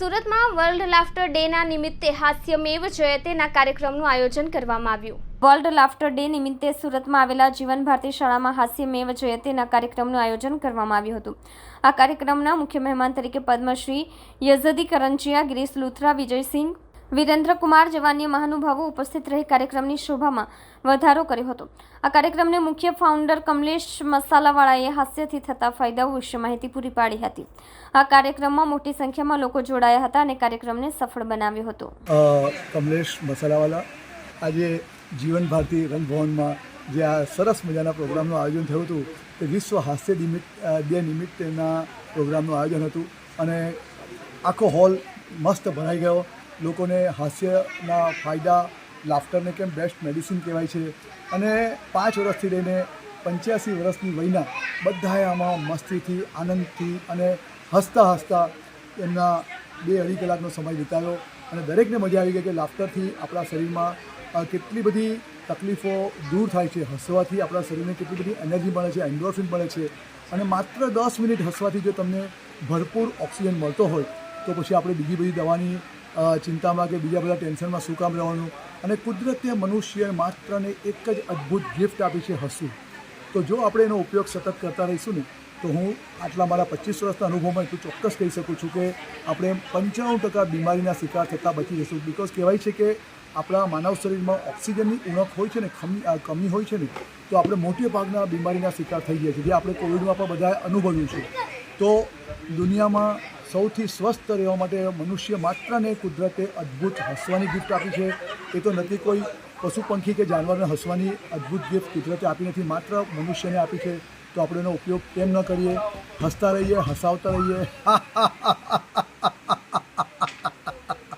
સુરતમાં world laughter ડેના નિમિત્તે હાસ્યમેવ જયતેના કાર્યક્રમનું આયોજન કરવામાં આવ્યું. વર્લ્ડ લાફ્ટર ડે નિમિત્તે સુરતમાં આવેલા જીવન ભારતી શાળામાં હાસ્યમેવ જયતેના કાર્યક્રમનું આયોજન કરવામાં આવ્યું હતું. આ કાર્યક્રમના મુખ્ય મહેમાન તરીકે પદ્મશ્રી યઝદી કરંજિયા ગિરીશ લુથરા, વિજયસિંહ વિરેન્દ્રકુમાર કુમાર અન્ય મહાનુભાવો ઉપસ્થિત રહી કાર્યક્રમની શોભામાં વધારો કર્યો હતો. આ કાર્યક્રમને મુખ્ય ફાઉન્ડર કમલેશ મસાલાવાળાએ હાસ્યથી થતા ફાયદાઓ વિશે માહિતી પૂરી પાડી હતી. આ કાર્યક્રમમાં મોટી સંખ્યામાં લોકો જોડાયા હતા અને કાર્યક્રમને સફળ બનાવ્યો હતો. કમલેશ મસાલાવાલા, આજે જીવન ભારતી રંગભવનમાં જે આ સરસ મજાના પ્રોગ્રામનું આયોજન થયું હતું તે વિશ્વ હાસ્ય નિમિત્ત ડે નિમિત્તેના પ્રોગ્રામનું આયોજન હતું અને આખો હોલ મસ્ત ભરાઈ ગયો. લોકોને હાસ્યના ફાયદા, લાફ્ટરને કેમ બેસ્ટ મેડિસિન કહેવાય છે. અને પાંચ વર્ષથી લઈને પંચ્યાસી વર્ષની વયના બધાએ આમાં મસ્તીથી, આનંદથી અને હસતા હસતા એમના બે અઢી કલાકનો સમય વિતાવ્યો. અને દરેકને મજા આવી ગઈ કે લાફ્ટરથી આપણા શરીરમાં કેટલી બધી તકલીફો દૂર થાય છે. હસવાથી આપણા શરીરને કેટલી બધી એનર્જી મળે છે એન્ડોર્ફિન મળે છે. અને માત્ર દસ મિનિટ હસવાથી જો તમને ભરપૂર ઓક્સિજન મળતો હોય, તો પછી આપણે બીજી બધી દવાની ચિંતામાં કે બીજા બધા ટેન્શનમાં શું કામ રહેવાનું? અને કુદરતે મનુષ્ય માત્રને એક જ અદ્ભુત ગિફ્ટ આપી છે હસવું. તો જો આપણે એનો ઉપયોગ સતત કરતા રહીશું ને, તો હું આટલા મારા પચીસ વર્ષના અનુભવમાં એટલું ચોક્કસ કહી શકું છું કે આપણે પંચાણું ટકા બીમારીના શિકાર થતાં બચી જઈશું બિકોઝ કહેવાય છે કે આપણા માનવ શરીરમાં ઓક્સિજનની ઉણપ હોય છે ને કમી હોય છે ને, તો આપણે મોટે ભાગના બીમારીના શિકાર થઈ ગયા છે જે આપણે કોવિડમાં પણ બધાએ અનુભવ્યું છે. તો દુનિયામાં સૌથી સ્વસ્થ રહેવા માટે મનુષ્ય માત્ર ને કુદરતે અદ્ભુત હસવાની ગિફ્ટ આપી છે. એ તો નથી કોઈ પશુ પંખી કે જાનવરને હસવાની અદ્ભુત ગિફ્ટ કુદરતે આપી નથી, માત્ર મનુષ્યને આપી છે. તો આપણે એનો ઉપયોગ કેમ ન કરીએ? હસતા રહીએ, હસાવતા રહીએ.